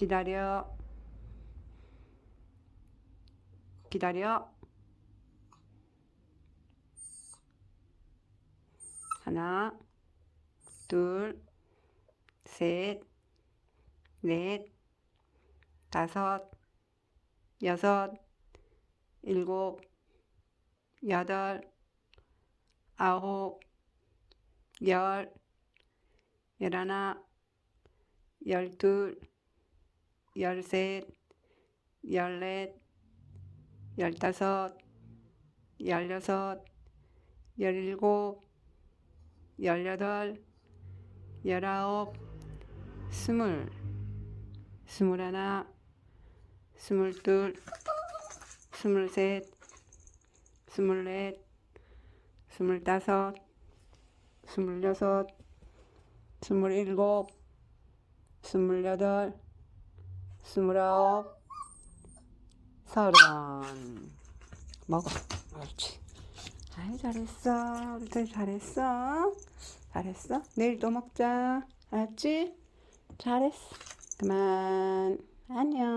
기다려. 기다려. 하나, 둘, 셋, 넷, 다섯, 여섯, 일곱, 여덟, 아홉, 열, 열하나, 열둘, 열셋, 열넷, 열다섯, 열여섯, 열일곱, 열여덟, 열아홉, 스물, 스물하나, 스물둘, 스물셋, 스물넷, 스물다섯, 스물여섯, 스물일곱, 스물여덟, 스물아홉, 서른. 먹어. 옳지. 아이, 잘했어. 우리 잘했어. 잘했어. 내일 또 먹자. 알았지? 잘했어. 그만. 안녕.